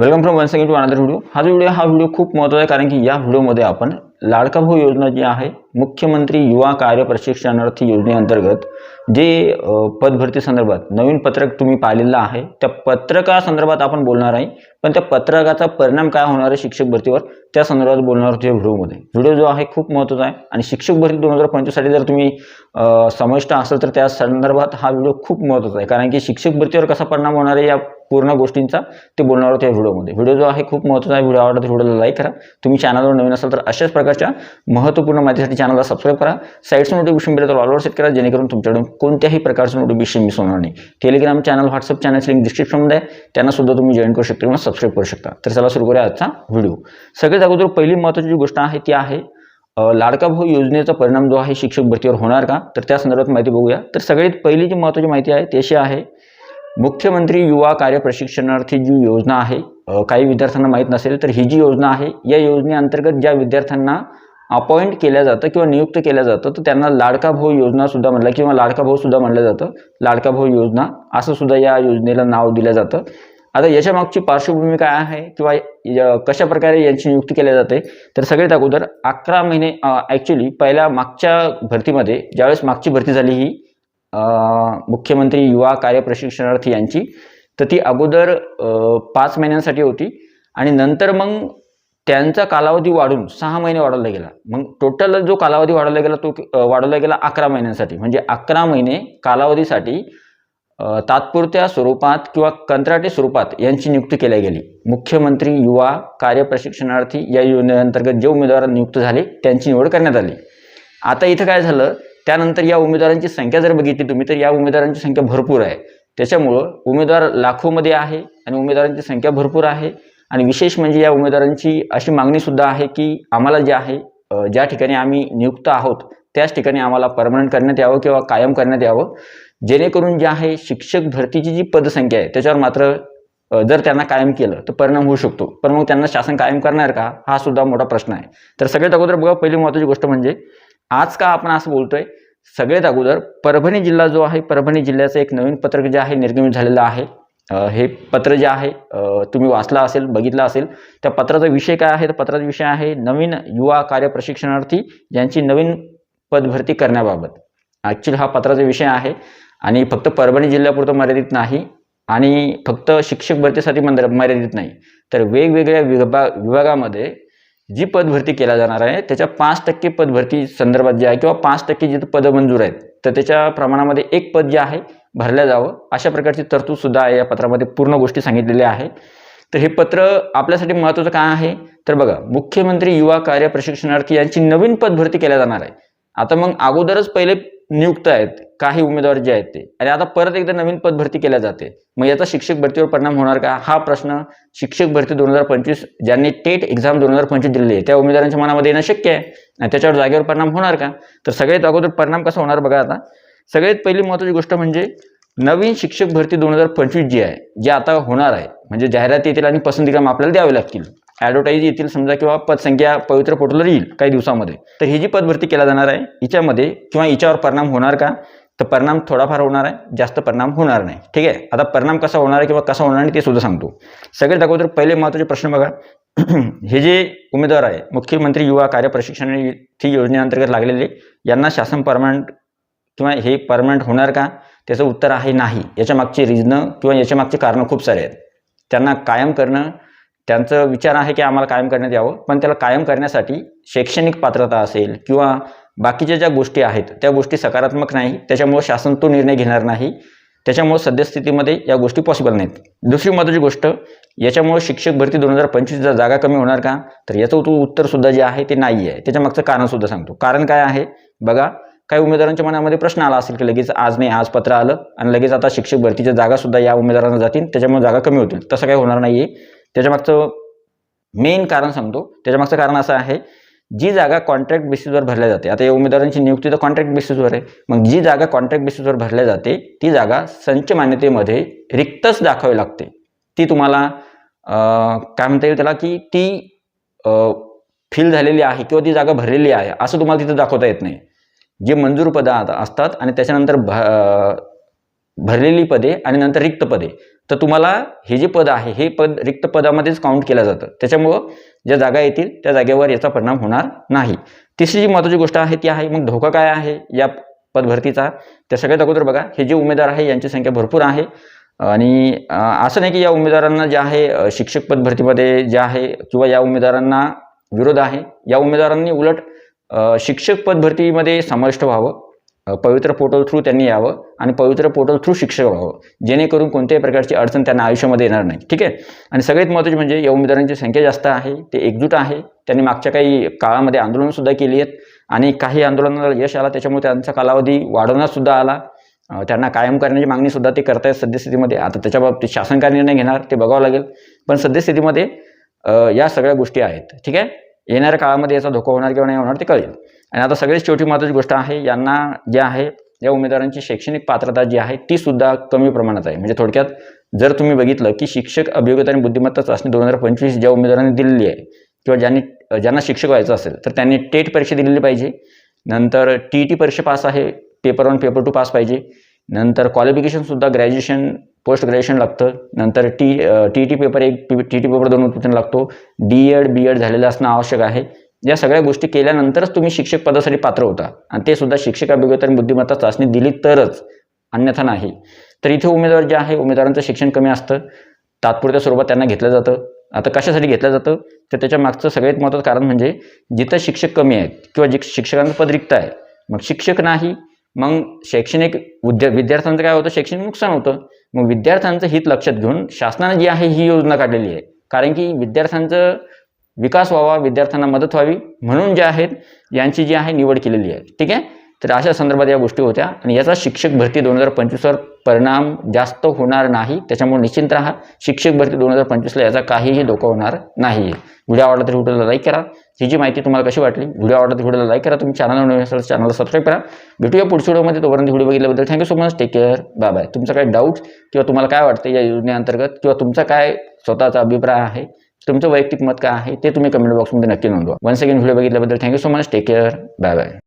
Welcome from one second to another video हा जो video हा व्हिडिओ खूप महत्त्वाचा आहे कारण की या व्हिडिओमध्ये आपण लाडका भाऊ योजना जी आहे मुख्यमंत्री युवा कार्य प्रशिक्षणार्थी योजनेअंतर्गत जे पदभरती संदर्भात नवीन पत्रक तुम्ही पाहिलेलं आहे त्या पत्रकासंदर्भात आपण बोलणार आहे. पण त्या पत्रकाचा परिणाम काय होणार आहे शिक्षक भरतीवर त्या संदर्भात बोलणार होतो या व्हिडिओमध्ये व्हिडिओ जो आहे खूप महत्त्वाचा आहे. आणि शिक्षक भरती दोन हजार पंचवीससाठी जर तुम्ही समाविष्ट असाल तर त्या संदर्भात हा व्हिडिओ खूप महत्त्वाचा आहे. कारण की शिक्षक भरतीवर कसा परिणाम होणार आहे या पूर्ण गोष्टींचा ते बोलणार आहोत या व्हिडिओमध्ये. व्हिडिओ जो आहे खूप महत्त्वाचा आहे. व्हिडिओ आवडला तर व्हिडिओला लाईक करा. तुम्ही चॅनलवर नवीन असाल तर अशाच प्रकारच्या महत्त्वपूर्ण माहितीसाठी चॅनलला सबस्क्राईब करा. साईडचं नोटिफिकेशन मिळेल तर ऑलवर सेट करा जेणेकरून तुमच्याकडून कोणत्याही प्रकारचं नोटिफिकेशन मिस होणार नाही. टेलिग्राम चॅनल व्हॉट्सअप चॅनलची लिंक डिस्क्रिप्शनमध्ये आहे. त्यांना सुद्धा तुम्ही जॉईन करू शकता किंवा सबस्क्राईब करू शकता. तर चला सुरू करूया आजचा व्हिडिओ. सगळ्यात अगोदर पहिली महत्त्वाची जी गोष्ट आहे ती आहे लाडका भाऊ योजनेचा परिणाम जो आहे शिक्षक भरतीवर होणार का? तर त्या संदर्भात माहिती बघूया. तर सगळ्यात पहिली जी महत्त्वाची माहिती आहे ती अशी आहे मुख्यमंत्री युवा कार्य प्रशिक्षणार्थी जी योजना आहे काही विद्यार्थ्यांना माहीत नसेल तर ही जी योजना आहे या योजनेअंतर्गत ज्या विद्यार्थ्यांना अपॉइंट केल्या जातं किंवा नियुक्त केल्या जातं तर त्यांना लाडका भाऊ योजना सुद्धा म्हणलं किंवा लाडका भाऊ सुद्धा म्हणलं जातं. लाडका भाऊ योजना असं सुद्धा या योजनेला नाव दिलं जातं. आता याच्या मागची पार्श्वभूमी काय आहे किंवा य- कशा प्रकारे यांची नियुक्ती केली जाते तर सगळ्यात अगोदर अकरा महिने ॲक्च्युली पहिल्या मागच्या भरतीमध्ये ज्यावेळेस मागची भरती झाली ही मुख्यमंत्री युवा कार्य प्रशिक्षणार्थी यांची. तर ती अगोदर पाच महिन्यांसाठी होती. आणि नंतर मग त्यांचा कालावधी वाढून सहा महिने वाढवला गेला. मग टोटल जो कालावधी वाढवला गेला तो वाढवला गेला अकरा महिन्यांसाठी. म्हणजे अकरा महिने कालावधीसाठी तात्पुरत्या स्वरूपात किंवा कंत्राटी स्वरूपात यांची नियुक्ती केली गेली. मुख्यमंत्री युवा कार्य प्रशिक्षणार्थी या योजनेअंतर्गत जे उमेदवार नियुक्त झाले त्यांची निवड करण्यात आली. आता इथं काय झालं? त्यानंतर या उमेदवारांची संख्या जर बघितली तुम्ही तर या उमेदवारांची संख्या भरपूर आहे. त्याच्यामुळं उमेदवार लाखोमध्ये आहे आणि उमेदवारांची संख्या भरपूर आहे. आणि विशेष म्हणजे या उमेदवारांची अशी मागणीसुद्धा आहे की आम्हाला जे आहे ज्या ठिकाणी आम्ही नियुक्त आहोत त्याच ठिकाणी आम्हाला परमनंट करण्यात यावं किंवा कायम करण्यात यावं. जेणेकरून जे आहे शिक्षक भरतीची जी पदसंख्या आहे त्याच्यावर मात्र जर त्यांना कायम केलं तर परिणाम होऊ शकतो. पण मग त्यांना शासन कायम करणार का? हा सुद्धा मोठा प्रश्न आहे. तर सगळ्यात अगोदर बघा पहिली महत्त्वाची गोष्ट म्हणजे आज का आपण असं बोलतोय? सगळ्यात अगोदर परभणी जिल्हा जो आहे परभणी जिल्ह्याचं एक नवीन पत्रक जे आहे निर्गमित झालेलं आहे. हे पत्र जे आहे तुम्ही वाचला असेल बघितलं असेल त्या पत्राचा विषय काय आहे? तर पत्राचा विषय आहे नवीन युवा कार्य प्रशिक्षणार्थी यांची नवीन पदभरती करण्याबाबत. ॲक्च्युली हा पत्राचा विषय आहे आणि फक्त परभणी जिल्ह्यापुरतं मर्यादित नाही आणि फक्त शिक्षक भरतीसाठी मंद मर्यादित नाही. तर वेगवेगळ्या विभा विभागामध्ये जी पदभरती केल्या जाणार आहे त्याच्या पाच टक्के पदभरती संदर्भात जे आहे किंवा पाच टक्के जिथं पदं मंजूर आहेत तर त्याच्या प्रमाणामध्ये एक पद जे आहे भरल्या जावं. अशा प्रकारची तरतूदसुद्धा आहे या पत्रामध्ये पूर्ण गोष्टी सांगितलेल्या आहे. तर हे पत्र आपल्यासाठी महत्त्वाचं काय आहे? तर बघा मुख्यमंत्री युवा कार्य प्रशिक्षणार्थी यांची नवीन पदभरती केल्या जाणार आहे. आता मग अगोदरच पहिले नियुक्त आहेत काही उमेदवार जे आहेत ते. आणि आता परत एकदा नवीन पद भरती केल्या जाते. मग याचा शिक्षक भरतीवर परिणाम होणार का? हा प्रश्न शिक्षक भरती दोन हजार पंचवीस ज्यांनी टेट एक्झाम दोन हजार पंचवीस दिलेली आहे त्या उमेदवारांच्या मनामध्ये येणं शक्य आहे? आणि त्याच्यावर जागेवर परिणाम होणार का? तर सगळ्यात अगोदर परिणाम कसा होणार बघा आता. सगळ्यात पहिली महत्त्वाची गोष्ट म्हणजे नवीन शिक्षक भरती दोन हजार पंचवीस जी आहे जी आता होणार आहे. म्हणजे जाहिरात येतील आणि पसंतीक्रम आपल्याला द्यावे लागतील. ॲडव्हर्टाईज येतील समजा किंवा पदसंख्या पवित्र पोर्टलवर येईल काही दिवसामध्ये. तर ही जी पदभरती केला जाणार आहे हिच्यामध्ये किंवा हिच्यावर परिणाम होणार का? तर परिणाम थोडाफार होणार आहे जास्त परिणाम होणार नाही. ठीक आहे? आता परिणाम कसा होणार आहे किंवा कसा होणार नाही ते सुद्धा सांगतो. सगळ्यात अगोदर पहिले महत्त्वाचे प्रश्न बघा. हे जे उमेदवार आहे मुख्यमंत्री युवा कार्य प्रशिक्षण ही योजनेअंतर्गत लागलेले यांना शासन परमनंट किंवा हे परमनंट होणार का? त्याचं उत्तर आहे नाही. याच्या मागची रिजनं किंवा याच्या मागचे कारणं खूप सारे आहेत. त्यांना कायम करणं त्यांचं विचार आहे की आम्हाला कायम करण्यात यावं पण त्याला कायम करण्यासाठी शैक्षणिक पात्रता असेल किंवा बाकीच्या ज्या गोष्टी आहेत त्या गोष्टी सकारात्मक नाही त्याच्यामुळं शासन तो निर्णय घेणार नाही त्याच्यामुळं सद्यस्थितीमध्ये या गोष्टी पॉसिबल नाहीत. दुसरी महत्त्वाची गोष्ट याच्यामुळं शिक्षक भरती दोन हजार पंचवीसचा जागा कमी होणार का? तर याचं तो उत्तरसुद्धा जे आहे ते नाही आहे त्याच्या मागचं कारणसुद्धा सांगतो. कारण काय आहे? बघा काही उमेदवारांच्या मनामध्ये प्रश्न आला असेल की लगेच आज नाही आज पत्र आलं आणि लगेच आता शिक्षक भरतीच्या जागासुद्धा या उमेदवारांना जातील त्याच्यामुळे जागा कमी होतील. तसं काही होणार नाही आहे त्याच्यामागचं मेन कारण सांगतो. त्याच्यामागचं कारण असं आहे जी जागा कॉन्ट्रॅक्ट बेसिसवर भरल्या जाते आता या उमेदवारांची नियुक्ती तर कॉन्ट्रॅक्ट बेसिसवर आहे मग जी जागा कॉन्ट्रॅक्ट बेसिसवर भरल्या जाते ती जागा संच मान्यतेमध्ये रिक्तच दाखवावी लागते. ती तुम्हाला काय म्हणता येईल त्याला की ती फिल झालेली आहे किंवा ती जागा भरलेली आहे असं तुम्हाला तिथं दाखवता येत नाही. जे मंजूर पदं आता असतात आणि त्याच्यानंतर भ भरलेली पदे आणि नंतर रिक्त पदे तर तुम्हाला हे जे पद आहे हे पद रिक्त पदामध्येच काउंट केलं जातं. त्याच्यामुळं ज्या जागा येतील त्या जागेवर याचा परिणाम होणार नाही. तिसरी जी महत्त्वाची गोष्ट आहे ती आहे मग धोका काय आहे या पदभरतीचा? त्या सगळ्यात अगोदर बघा हे जे उमेदवार आहे यांची संख्या भरपूर आहे. आणि असं नाही की या उमेदवारांना जे आहे शिक्षक पदभरतीमध्ये जे आहे किंवा या उमेदवारांना विरोध आहे. या उमेदवारांनी उलट शिक्षक पदभरतीमध्ये समाविष्ट व्हावं. पवित्र पोर्टल थ्रू त्यांनी यावं आणि पवित्र पोर्टल थ्रू शिक्षक व्हावं. जेणेकरून कोणत्याही प्रकारची अडचण त्यांना आयुष्यामध्ये येणार नाही. ठीक आहे? आणि सगळ्यात महत्त्वाचे म्हणजे या उमेदवारांची संख्या जास्त आहे ते एकजूट आहे. त्यांनी मागच्या काही काळामध्ये आंदोलनंसुद्धा केली आहेत. आणि काही आंदोलनाला यश आला त्याच्यामुळे त्यांचा कालावधी वाढवण्यातसुद्धा आला. त्यांना कायम करण्याची मागणीसुद्धा ते करतायत सद्यस्थितीमध्ये. आता त्याच्या बाबतीत शासन काय निर्णय घेणार ते बघावं लागेल. पण सद्यस्थितीमध्ये या सगळ्या गोष्टी आहेत. ठीक आहे? येणाऱ्या काळामध्ये याचा धोका होणार किंवा नाही होणार ते कळेल. आणि आता सगळ्यात शेवटी महत्त्वाची गोष्ट आहे यांना जे आहे या उमेदवारांची शैक्षणिक पात्रता जी आहे ती सुद्धा कमी प्रमाणात आहे. म्हणजे थोडक्यात जर तुम्ही बघितलं की शिक्षक अभियोग्यता आणि बुद्धिमत्ता चाचणी दोन हजार पंचवीस ज्या उमेदवारांनी दिलेली आहे किंवा ज्यांनी ज्यांना शिक्षक व्हायचं असेल तर त्यांनी टेट परीक्षा दिलेली पाहिजे. नंतर टी ई टी परीक्षा पास आहे paper one paper two pass पाहिजे. नंतर क्वालिफिकेशनसुद्धा ग्रॅज्युएशन पोस्ट ग्रॅज्युएशन लागतं. नंतर टी टी टी पेपर एक टी टी पेपर दोन उत्पन्न लागतो. डी एड बी एड झालेलं असणं आवश्यक आहे. या सगळ्या गोष्टी केल्यानंतरच तुम्ही शिक्षक पदासाठी पात्र होता. आणि ते सुद्धा शिक्षक अभियोग्यता आणि बुद्धिमत्ता चाचणी दिली तरच अन्यथा नाही. तर इथे उमेदवार जे आहे उमेदवारांचं शिक्षण कमी असतं. तात्पुरत्या स्वरूपात त्यांना घेतलं जातं. आता कशासाठी घेतलं जातं? तर त्याच्या मागचं सगळ्यात महत्त्वाचं कारण म्हणजे जिथं शिक्षक कमी आहेत किंवा जे शिक्षकांचं पद रिक्त आहे मग शिक्षक नाही मग शैक्षणिक विद्या विद्यार्थ्यांचं काय होतं? शैक्षणिक नुकसान होतं. मग विद्यार्थ्यांचं हित लक्षात घेऊन शासनाने जी आहे ही योजना काढलेली आहे. कारण की विद्यार्थ्यांचं विकास व्हावा विद्यार्थ्यांना मदत व्हावी म्हणून जे आहेत यांची जी आहे निवड केलेली आहे. ठीक आहे? तर अशा संदर्भात या गोष्टी होत्या. आणि याचा शिक्षक भरती दोन हजार पंचवीसवर परिणाम जास्त होणार नाही. त्याच्यामुळे निश्चिंत राहा. शिक्षक भरती दोन हजार पंचवीसला याचा काहीही धोका होणार नाही. आहे व्हिडिओ आवडला तर व्हिडिओला लाईक करा. ही जी माहिती तुम्हाला कशी वाटली? व्हिडिओ आवडला तर व्हिडिओला लाईक करा. तुम्ही चॅनल नवीन असाल चॅनलला सबस्क्राईब करा. भेटूया पुढच्या व्हिडिओमध्ये. तोपर्यंत video बघितल्याबद्दल thank you so much take care bye bye तुमचा काय डाऊट किंवा तुम्हाला काय वाटतं या योजनेअंतर्गत किंवा तुमचा काय स्वतःचा अभिप्राय आहे? तुमचं वैयक्तिक मत काय आहे? ते तुम्ही कमेंट बॉक्समध्ये नक्की नोंदवा. One second video बघितल्याबद्दल thank you so much take care bye bye